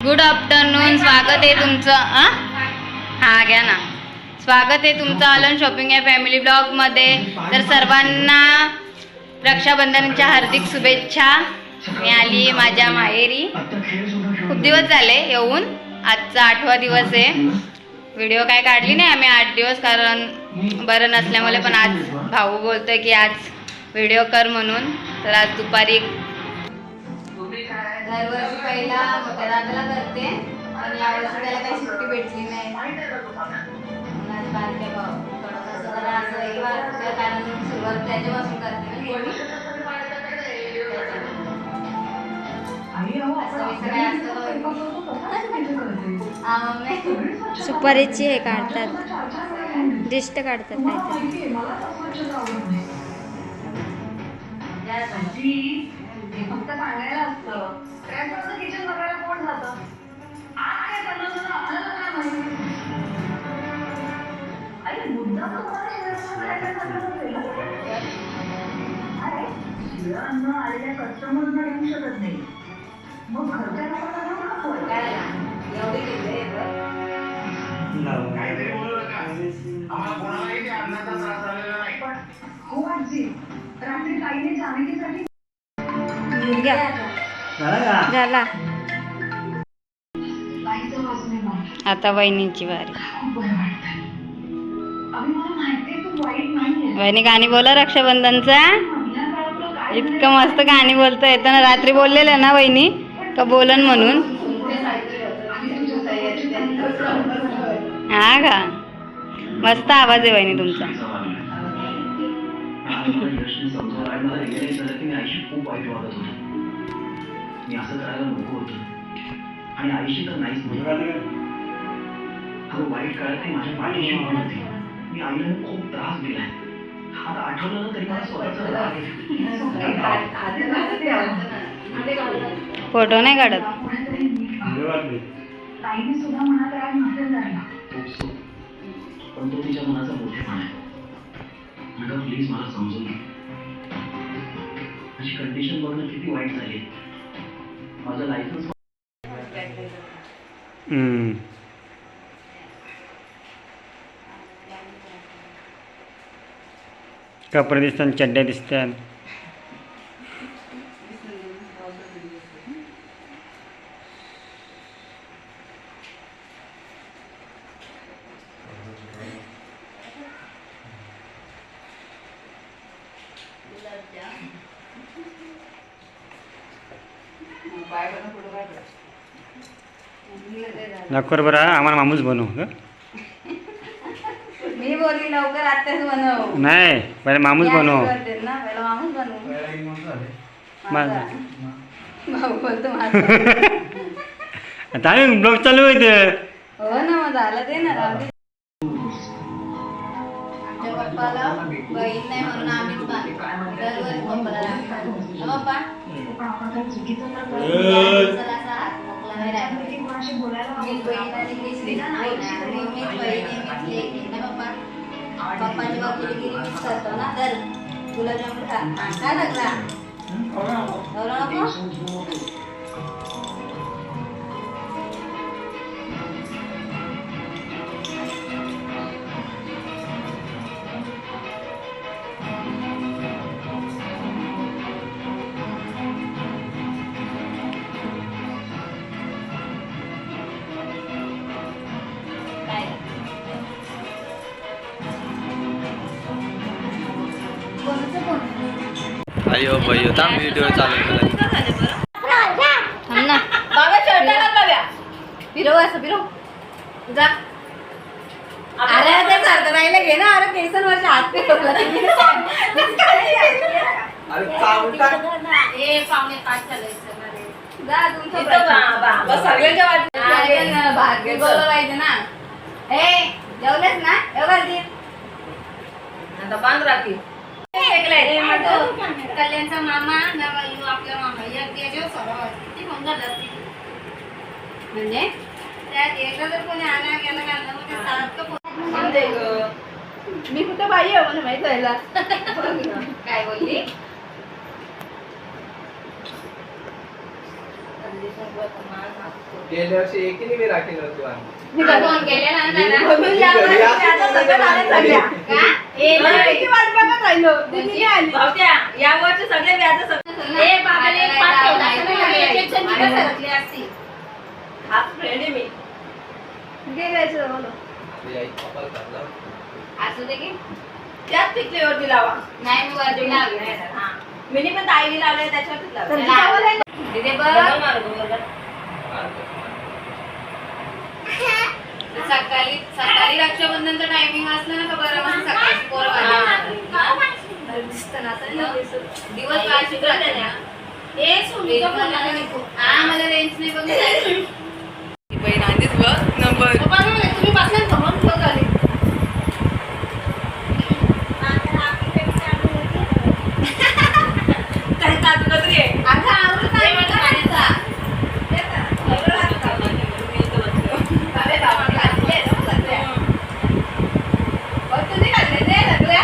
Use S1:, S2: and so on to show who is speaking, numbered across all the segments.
S1: Good afternoon स्वागत आहे तुमचं हां हा घ्या ना. स्वागत आहे तुमचं आलन शॉपिंग या फॅमिली ब्लॉगमध्ये. तर सर्वांना रक्षाबंधनच्या हार्दिक शुभेच्छा. मी आली माझ्या माहेरी. खूप दिवस झाले येऊन. आजचा आठवा दिवस आहे. व्हिडिओ काय काढली नाही आम्ही आठ दिवस कारण बरं नसल्यामुळे पण आज भाऊ बोलतोय की आज व्हिडिओ कर म्हणून. तर आज दुपारी दरवर्षी पहिला मोठ्या दादाला करते. पण यावर्षी त्याला काही सुट्टी भेटली नाही. बारक्या भाऊ थोडंसं जरा असं एक वाटतं कारण सुरुवात त्याच्यापासून करते.
S2: सुपारीची हे काढतात. दिष्ट काढतात काहीतरी.
S3: फक्त सांगायला असतं ट्रॅक्टरचं किचन बघायला कोण जातं? आज काय बनवलं ना आपल्याला काय माहिती? अरे मुद्दा? अरे, शिव्या अन्न आलेल्या कस्टमरना येऊ शकत नाही. मग घरच्या लोकांना देऊ नको
S1: हे बघ.
S3: पण हो आजी रात्री
S2: झाला
S1: आता वहिनीची वारी.
S3: खूप बरं वाटतं अभि मला माहितीये तू वाईट नाहीये.
S1: वहिनी गाणी बोला रक्षाबंधनचा इतकं मस्त गाणी बोलता येतं ना रात्री बोललेलं ना वहिनी? का बोलन म्हणून? हा का? मस्त आवाज आहे वहिनी तुमचा.
S4: खूप वाईट वाटत होतं. मी असं करायला नको होतं. आणि आईशी तर नाहीच अगं वाईट काळात माझ्या पाठीशी उभी होती. मी आईला खूप त्रास दिलाय. आता आठवलं ना तरी मला स्वतःचा
S1: फोटो नाही काढत.
S3: कुठेतरी नीट वाग. ताईने सुद्धा मनात राग नसेल धरला.
S4: खूप सुख. पण तो तिच्या मनाचा मोठेपणा आहे. अगं प्लीज मला समजून अशी कंडिशन बघणं किती वाईट झाली
S5: कपडे दिसतात चड्ड्या दिसतात नको बरं आम्हाला मामूस बनवू हं?
S1: मी बोलली लवकर आत्ताच बनव.
S5: नाही पहिले मामूस बनव.
S1: करते ना पहिला माणूस बनवू
S5: माझा.
S1: भाऊ बोलतो माझा.
S5: आता आम्ही ब्लॉग चालू आहे ते
S1: हो ना मग झालं ते ना राहू दे. आमच्या पप्पाला बहीण नाही म्हणून आम्हीच बांधतो दरवर्षी पप्पाला पप्पा. चला असा हात नाही राहिला
S3: कोणाशी बोलायला
S1: करतो ना तर हा, काय लागला
S6: अयो भयो थांब व्हिडिओ चालू केला
S1: थांब ना. बाबा शर्ट घाल बाब्या फिरव असं फिरव. जा. अरे ते सारखं राहिलं घे ना. अरे केसन वर्ष हात फिरवला.
S6: अरे चावून टाक.
S1: ए पावणे पाच चालायचं ना. जा तुमचं भाग्य बोललं पाहिजे ना. ए जेवलेस ना? एवढं दे कल्याणचा मामा नवा येऊ आपला मामा. या याच्यावर स्वभाव. किती झाला असतील म्हणजे? त्यात एकदा जर कोणी आला गेला घालला मग ते सारखं
S2: मी कुठं बाई आहे मला माहीत व्हायला
S1: काय बोलली?
S6: गेल्या वर्षी एकीने मी राखी नव्हती.
S1: मी दादा
S6: म्हणून या सगळं
S7: सगळे व्याज सग- ए, बाबाले एक पाच ठेवला असता ना, आम्ही एक एक जण तिघं सरकली असती. हाच friend आहे मी.
S1: असू दे की.
S7: त्याच टिकलीवरती लावा.
S1: नाही मी वरती लावले.
S7: हा. मिनी पण ताईने लावले त्याच्यावरतीच लावले.
S1: बघ. रक्षाबंधनचं टायमिंग असलं ना का बरं? मग पोरं.
S7: दिसतं ना आता. ना.
S1: दिवस राहते ना
S7: ए, सोनीचा आला नाही.
S1: हा मला रेंज नाही बघ
S7: पप्पा म्हणे, तुम्ही बसल्यात का? म्हणून ठेव झाली. काय काजू कतरी आहे?
S1: अगं आवडत नाही मला खाण्याचा.
S7: अरे बाबा, खाल्ली आहे ना सध्या.
S1: बघ तुझी खाल्ली ते सगळ्या.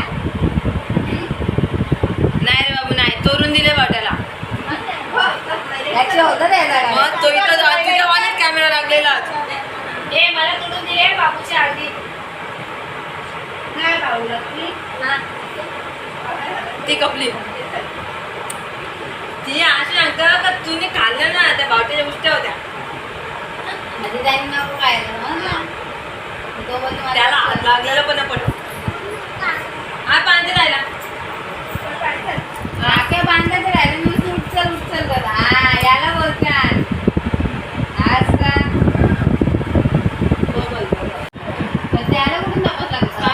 S7: नाही रे बाबू नाही चोरून दिले वाट्याला
S1: याची होतं ते जरा.
S7: मग तो इथं जा- तिथं वालीच कॅमेरा लागलेला ए मला तोडून दिले बाबूची अर्धी नाही बाबूला तुम्ही हा. ती कपली. ती अशी सांगतं का तुम्ही खाल्लं ना त्या बावट्याच्या उष्ट्या होत्या.
S1: त्यांनी नको
S7: त्याला हात लागलेलं पण पडलं. हा पाणी राहिला.
S1: राख्या बांधायचं राहिलं उचल उचल हा याला बोलतात. आज का पण त्याला कुठून तपास लागतो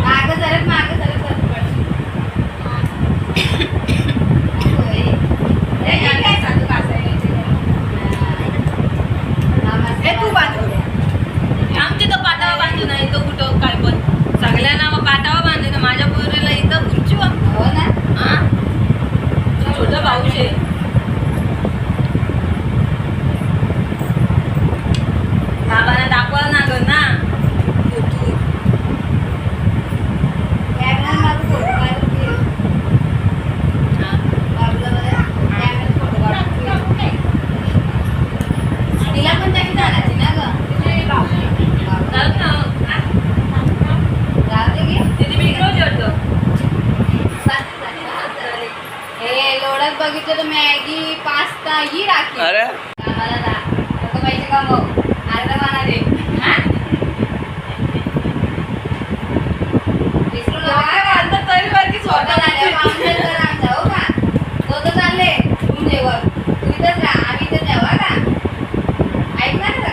S1: मागं सरक मागं सरक सरक पडशील. होय. हा, मस्त
S7: ए, तू बांध. आमची तो पाटावा बांधू नाही तो कुठं काय पण सगळ्यांना मग पाटावा बांधू ना माझ्या पोरीला इथं खुर्चीवर
S1: हो ना
S7: हा छोटा भाऊच आहे बाबांना दाखवायला लागल ना फोटो.
S1: कॅमेरा मागं फोटो काढून घे.
S7: हा.
S1: बाजूला बघा. कॅमेऱ्यात फोटो काढून घे. तिला पण त्याची ना ग. बघितलं तर मॅगी पास्ता ही राखी.
S6: अरे.
S1: कामाला जा पैसे कमव. अर्धा पाना दे हा? विसरू नका.
S7: तरी बारकी
S1: स्वतः झाल्यावर पाहुणे तर आमचा, हो का? तो तर चालले रूम जेवण तू इथंच राहा आम्ही इथंच जाऊ हा का ऐकणार का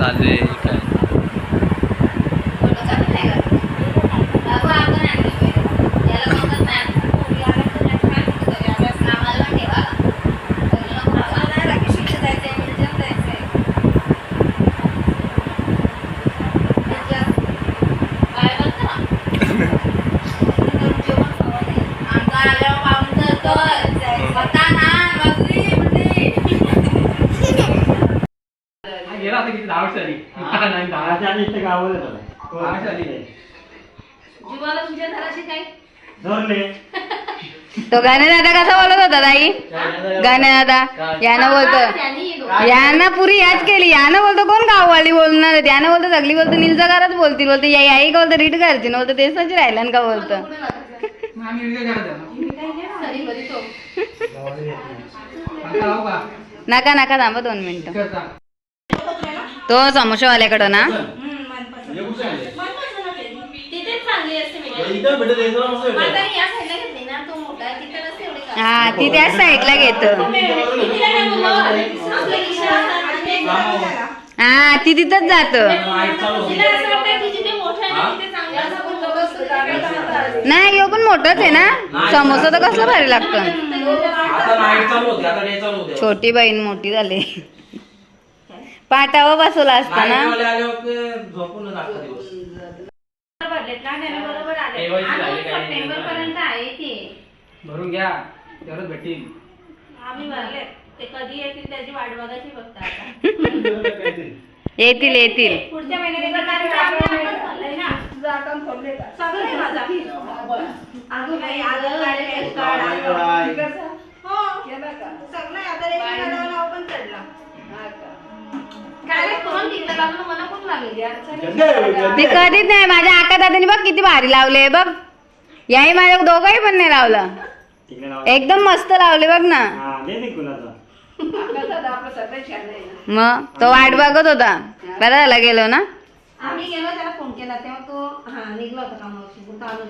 S1: मी
S7: जाईल
S6: चालू आहे काय
S1: फोटो चालू नाही का? बाबू आपण आणली पाहिजे. याला गंमत नाही. याला तर नाही काय कुठं तरी अभ्यास कामाला पण ठेवा. सगळं नको
S7: मला
S1: ठेवा.
S7: नाही राखी शिक्षण जायचंय म्युझियम जायचंय
S1: काय बोलतो?
S7: जेवण खावं नाही.
S1: आमचा आल्यावर पाहून जातोय. बघा ना, बघली, बघली.
S5: गेला असं किती दहा वर्ष झाली नाही दहा इथे गावाला झाला
S7: जीवाला तुझ्या घराशी काय
S5: धरले.
S1: तो गाणे दादा कसा बोलत होता ताई? गाणे दादा यानं बोलतो. यानं पुरी याच केली. यानं बोलतो कोण गाववाली बोलणार आहे? यानं बोलतो सगळी बोलतो नीलचा घरात बोलतील. बोलतो याई आई का बोलतो रीट घरची नव्हतं तेच राहिलं ना का बोलतो? नका नका थांबा दोन मिनिटं. तो समोशावाल्याकडं ना
S7: तिथेच चांगली असते मी आता या साईडला घेतली ना तो मोठा आहे, तिथे एवढी
S1: हा ती त्याच साईडला घेत.
S7: मी तिला काय बोललो आपल्या खिशात आणि ते-
S1: हा. ती तिथंच जात.
S7: तिला असं वाटतं की जिथे मोठं आहे ना तिथे चांगलं असं बोलतो बसतो
S1: नाही यो पण मोठंच आहे ना. समोसा तर कसला भारी लागतं?
S5: आता नाईट चालू होते आता डे चालू होते
S1: छोटी बहीण मोठी झाली. पाटावर बसवला असता ना
S5: नाईटवाले आल्यावर ते झोपूनच अख्खा दिवस ठेवायची झाली काही नाही. भरून घ्या तेवढंच भेटतील
S7: आम्ही भरले ते कधी येतील त्याची वाट बघायची फक्त आता
S1: येतील येतील
S7: पुढच्या महिन्यात एकदा कार्यक्रम आपल्याला भरलंय ना. सगळं आहे माझा. कार्ड. हो. सगळं आहे. आता रेशन कार्डावर नाव पण चढला.
S1: मी कधीच नाही माझ्या आका दादानी बघ किती भारी लावले बघ. याही माझ्या दोघंही पण नाही लावलं. एकदम मस्त लावले बघ ना.
S5: हा,
S1: मग तो वाट बघत होता. बरं झाला गेलो ना?
S7: आम्ही गेलो त्याला फोन केला तेव्हा तो हा निघला होता आलोच.